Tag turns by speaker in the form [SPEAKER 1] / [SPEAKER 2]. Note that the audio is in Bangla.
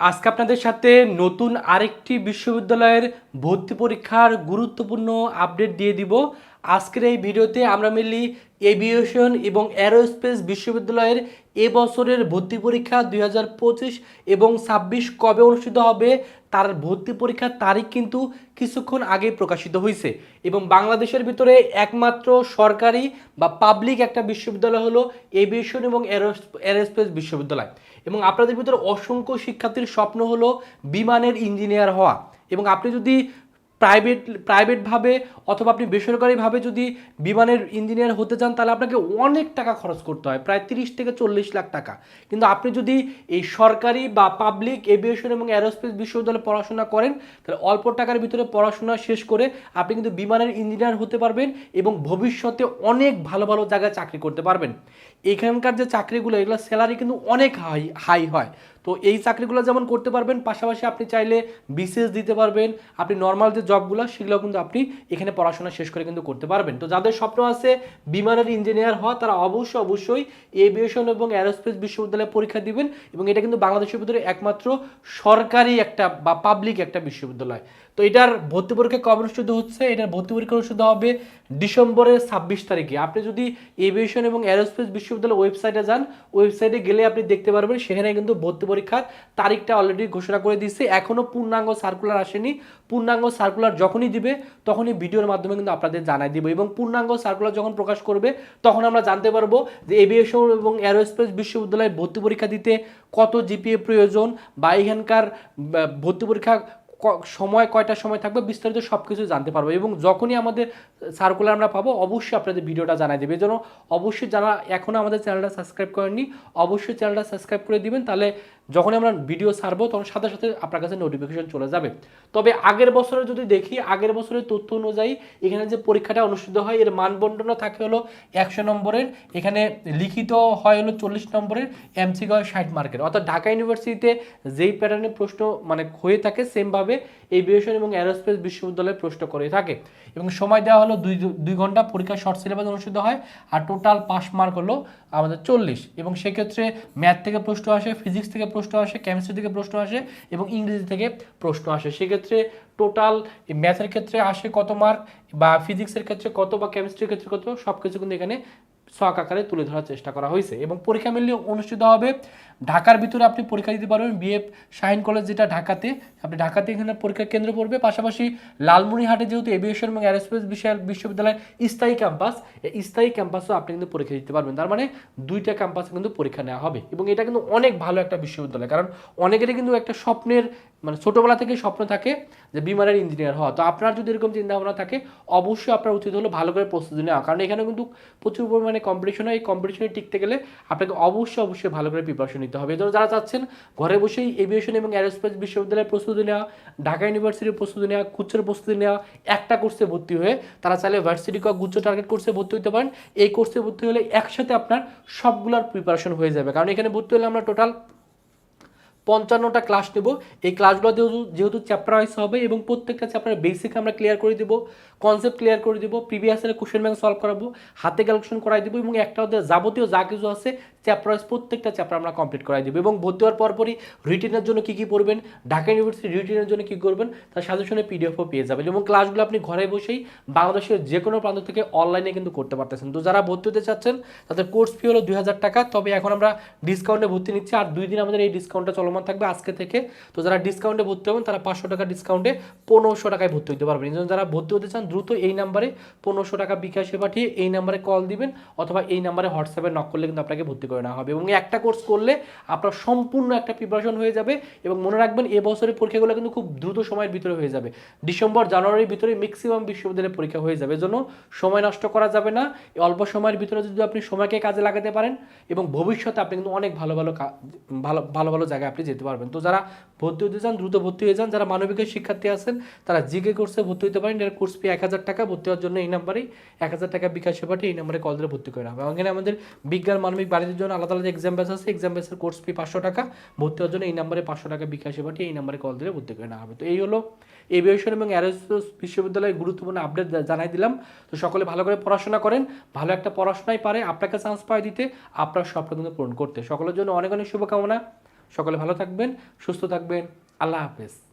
[SPEAKER 1] আজকে আপনাদের সাথে নতুন আরেকটি বিশ্ববিদ্যালয়ের ভর্তি পরীক্ষার গুরুত্বপূর্ণ আপডেট দিয়ে দিব। আজকের এই ভিডিওতে আমরা মেনলি এভিয়েশন এবং অ্যারোস্পেস বিশ্ববিদ্যালয়ের এ বছরের ভর্তি পরীক্ষা দুই হাজার পঁচিশ এবং ছাব্বিশ কবে অনুষ্ঠিত হবে, তার ভর্তি পরীক্ষার তারিখ কিন্তু কিছুক্ষণ আগে প্রকাশিত হয়েছে। এবং বাংলাদেশের ভিতরে একমাত্র সরকারি বা পাবলিক একটা বিশ্ববিদ্যালয় হলো এভিয়েশন এবং অ্যারোস্পেস বিশ্ববিদ্যালয়। এবং আপনাদের ভিতরে অসংখ্য শিক্ষার্থীর স্বপ্ন হলো বিমানের ইঞ্জিনিয়ার হওয়া। এবং আপনি যদি প্রাইভেট প্রাইভেটভাবে অথবা আপনি বেসরকারিভাবে যদি বিমানের ইঞ্জিনিয়ার হতে চান, তাহলে আপনাকে অনেক টাকা খরচ করতে হয়, প্রায় তিরিশ থেকে চল্লিশ লাখ টাকা। কিন্তু আপনি যদি এই সরকারি বা পাবলিক এভিয়েশন এবং অ্যারোস্পেস বিশ্ববিদ্যালয়ে পড়াশোনা করেন, তাহলে অল্প টাকার ভিতরে পড়াশোনা শেষ করে আপনি কিন্তু বিমানের ইঞ্জিনিয়ার হতে পারবেন এবং ভবিষ্যতে অনেক ভালো ভালো জায়গায় চাকরি করতে পারবেন। এখানকার যে চাকরিগুলো, এগুলো স্যালারি কিন্তু অনেক হাই হাই হয়। তো এই চাকরিগুলো যেমন করতে পারবেন, পাশাপাশি আপনি চাইলে বিসিএস দিতে পারবেন, আপনি নর্মাল যে জবগুলো সেগুলো কিন্তু আপনি এখানে পড়াশোনা শেষ করে কিন্তু করতে পারবেন। তো যাদের স্বপ্ন আছে বিমানের ইঞ্জিনিয়ার হওয়া, তারা অবশ্যই অবশ্যই এভিয়েশন এবং অ্যারোস্পেস বিশ্ববিদ্যালয়ে পরীক্ষা দিবেন এবং এটা কিন্তু বাংলাদেশের ভিতরে একমাত্র সরকারি একটা বা পাবলিক একটা বিশ্ববিদ্যালয়। তো এটার ভর্তি পরীক্ষা কবে অনুষ্ঠিত হচ্ছে? এটার ভর্তি পরীক্ষা অনুষ্ঠিত হবে ডিসেম্বরের ছাব্বিশ তারিখে। আপনি যদি এভিয়েশন এবং অ্যারোস্পেস বিশ্ববিদ্যালয়ের ওয়েবসাইটে যান, ওয়েবসাইটে গেলে আপনি দেখতে পারবেন, সেখানে কিন্তু ভর্তি পরীক্ষার তারিখটা অলরেডি ঘোষণা করে দিচ্ছে এখনও পূর্ণাঙ্গ সার্কুলার আসেনি। পূর্ণাঙ্গ সার্কুলার যখনই দিবে, তখনই ভিডিওর মাধ্যমে কিন্তু আপনাদের জানাই দিব। এবং পূর্ণাঙ্গ সার্কুলার যখন প্রকাশ করবে, তখন আমরা জানতে পারব যে এভিয়েশন এবং অ্যারোস্পেস বিশ্ববিদ্যালয়ের ভর্তি পরীক্ষা দিতে কত জিপিএ প্রয়োজন বা এখানকার ভর্তি পরীক্ষা সময় কয়টা সময় থাকবে বিস্তারিত সব কিছু জানতে পারব এবং যখনই আমাদের সার্কুলার আমরা পাবো অবশ্যই আপনাদের ভিডিওটা জানাই দেবে। এজন্য জন্য অবশ্যই যারা এখনও আমাদের চ্যানেলটা সাবস্ক্রাইব করেননি, অবশ্যই চ্যানেলটা সাবস্ক্রাইব করে দিবেন, তাহলে যখনই আমরা ভিডিও ছাড়বো, তখন সাথে সাথে আপনার কাছে নোটিফিকেশন চলে যাবে। তবে আগের বছরে যদি দেখি, আগের বছরের তথ্য অনুযায়ী এখানে যে পরীক্ষাটা অনুষ্ঠিত হয়, এর মানবন্টনও থাকে হলো একশো নম্বরের, এখানে লিখিত হয় হলো চল্লিশ নম্বরের এমসি হয় ষাট মার্কের। অর্থাৎ ঢাকা ইউনিভার্সিটিতে যেই প্যাটার্নের প্রশ্ন মানে হয়ে থাকে সেমভাবে এভিয়েশন এবং অ্যারোস্পেস বিশ্ববিদ্যালয়ে প্রশ্ন করে থাকে। এবং সময় দেওয়া হলো দুই দুই ঘণ্টা, পরীক্ষা শর্ট সিলেবাস অনুষ্ঠিত হয়, আর টোটাল পাস মার্ক হলো আমাদের চল্লিশ। এবং সেক্ষেত্রে ম্যাথ থেকে প্রশ্ন আসে ফিজিক্স থেকে প্রশ্ন আসে কেমিস্ট্রি থেকে প্রশ্ন আসে এবং ইংরেজি থেকে প্রশ্ন আসে। সেক্ষেত্রে টোটাল ম্যাথের ক্ষেত্রে আসে কত মার্ক বা ফিজিক্সের ক্ষেত্রে কত বা কেমিস্ট্রির ক্ষেত্রে কত সব কিছু কিন্তু এখানে শখ আকারে তুলে ধরার চেষ্টা করা হয়েছে এবং পরীক্ষা মিললে অনুষ্ঠিত হবে। ঢাকার ভিতরে আপনি পরীক্ষা দিতে পারবেন বিএফ শাহিন কলেজ যেটা ঢাকাতে। আপনি ঢাকাতে এখানে পরীক্ষা কেন্দ্র পড়বে। পাশাপাশি লালমনিরহাটে যেহেতু এভিয়েশন এবং অ্যারোস্পেস বিষয় বিশ্ববিদ্যালয়ের স্থায়ী ক্যাম্পাস, এই স্থায়ী ক্যাম্পাসও আপনি কিন্তু পরীক্ষা দিতে পারবেন। তার মানে দুইটা ক্যাম্পাসে কিন্তু পরীক্ষা নেওয়া হবে এবং এটা কিন্তু অনেক ভালো একটা বিশ্ববিদ্যালয়। কারণ অনেকেরই কিন্তু একটা স্বপ্নের মানে ছোটোবেলা থেকে স্বপ্ন থাকে যে বিমানের ইঞ্জিনিয়ার হওয়া। তো আপনার যদি এরকম চিন্তা ভাবনা থাকে, অবশ্যই আপনার উচিত হলো ভালো করে প্রস্তুতি নেওয়া। কারণ এখানে কিন্তু প্রচুর পরিমাণে কম্পিটিশন হয়, এই কম্পিটিশনে টিকতে গেলে আপনাকে অবশ্যই অবশ্যই ভালো করে প্রিপারেশন নিতে হবে। ধরো যারা চাচ্ছেন ঘরে বসেই এভিয়েশন এবং অ্যারোস্পেস বিশ্ববিদ্যালয়ের প্রস্তুতি নেওয়া, ঢাকা ইউনিভার্সিটির প্রস্তুতি নেওয়া গুচ্ছের প্রস্তুতি নেওয়া, একটা কোর্সে ভর্তি হয়ে তারা চাইলে ভার্সিটি বা গুচ্ছ টার্গেট কোর্সে ভর্তি হতে পারেন। এই কোর্সে ভর্তি হলে একসাথে আপনার সবগুলোর প্রিপারেশন হয়ে যাবে। কারণ এখানে ভর্তি হলে আমরা টোটাল পঞ্চান্নটা ক্লাস নেব। এই ক্লাসগুলো যেহেতু যেহেতু চ্যাপ্টার ওয়াইজ হবে এবং প্রত্যেকটা চ্যাপ্টার বেসিক আমরা ক্লিয়ার করে দেবো কনসেপ্ট ক্লিয়ার করে দেবো প্রিভিয়াস ইয়ারের কোশ্চেন ব্যাংক সলভ করাবো, হাতে ক্যালকুলেশন করাই দেবো এবং একটা ওদের যাবতীয় যা কিছু আছে চ্যাপ্টার ওয়াইজ প্রত্যেকটা চ্যাপ্টার আমরা কমপ্লিট করাই দিব। এবং ভর্তি হওয়ার পরপরই রিটেনের জন্য কী কী পড়বেন, ঢাকা ইউনিভার্সিটি রিটেনের জন্য কী করবেন, তার সাজেশনে পিডিএফও পেয়ে যাবেন। এবং ক্লাসগুলো আপনি ঘরে বসেই বাংলাদেশের যে কোনো প্রান্ত থেকে অনলাইনে কিন্তু করতে পারতেছেন। তো যারা ভর্তি হতে চাচ্ছেন, তাদের কোর্স ফি হলো দুই হাজার টাকা। তবে এখন আমরা ডিসকাউন্টে ভর্তি নিচ্ছি। আর দুই দিন আমাদের এই ডিসকাউন্টটা চলমান থাকবে আজকে থেকে। তো যারা ডিসকাউন্টে ভর্তি হবেন, তারা পাঁচশো টাকা ডিসকাউন্টে পনেরোশো টাকায় ভর্তি হতে পারবেন। এই যারা ভর্তি হতে চান, দ্রুত এই নাম্বারে পনেরোশো টাকা বিকাশে পাঠিয়ে এই নাম্বারে কল দিবেন, অথবা এই নাম্বারে হোয়াটসঅ্যাপে নক করলে কিন্তু আপনাকে ভর্তি করে নেওয়া হবে এবং একটা কোর্স করলে আপনার সম্পূর্ণ একটা প্রিপারেশন হয়ে যাবে এবং মনে রাখবেন এ বছরের পরীক্ষাগুলো কিন্তু খুব দ্রুত সময়ের ভিতরে হয়ে যাবে। ডিসেম্বর, জানুয়ারির ভিতরে ম্যাক্সিমাম বিশ্ববিদ্যালয়ের পরীক্ষা হয়ে যাবে। এজন্য সময় নষ্ট করা যাবে না। অল্প সময়ের ভিতরে যদি আপনি সময়কে কাজে লাগাতে পারেন এবং ভবিষ্যতে আপনি কিন্তু অনেক ভালো ভালো ভালো ভালো ভালো জায়গায় আপনি যেতে পারবেন। তো যারা ভর্তি হতে চান, দ্রুত ভর্তি হয়ে যান, যারা মানবিকের শিক্ষার্থী আছেন, তারা জিকে কোর্সে ভর্তি হতে পারেন। এর কোর্স ফি এক হাজার টাকা। ভর্তি হওয়ার জন্য এই নাম্বারেই এক হাজার টাকা বিকাশ পাঠিয়ে এই নাম্বারে কল দিয়ে ভর্তি করে হবে। এখানে আমাদের বিজ্ঞান, মানবিক বাণিজ্যের জন্য আলাদা আলাদা এক্সাম ব্যাচ আছে এক্সাম ব্যাচের কোর্স ফি পাঁচশো টাকা। ভর্তি হওয়ার জন্য এই নাম্বারে পাঁচশো টাকা বিকাশে পাঠিয়ে এই নাম্বারে কল দিয়ে ভর্তি করে নেওয়া হবে। তো এই হলো এভিয়েশন এবং অ্যারোস্পেস বিশ্ববিদ্যালয়ের গুরুত্বপূর্ণ আপডেট জানাই দিলাম। তো সকলে ভালো করে পড়াশোনা করেন, ভালো একটা পড়াশোনায় পারে, আপনাকে চান্স পায় দিতে, আপনার স্বপ্ন কিন্তু পূরণ করতে। সকলের জন্য অনেক অনেক শুভকামনা। সকলে ভালো থাকবেন, সুস্থ থাকবেন। আল্লাহ হাফেজ।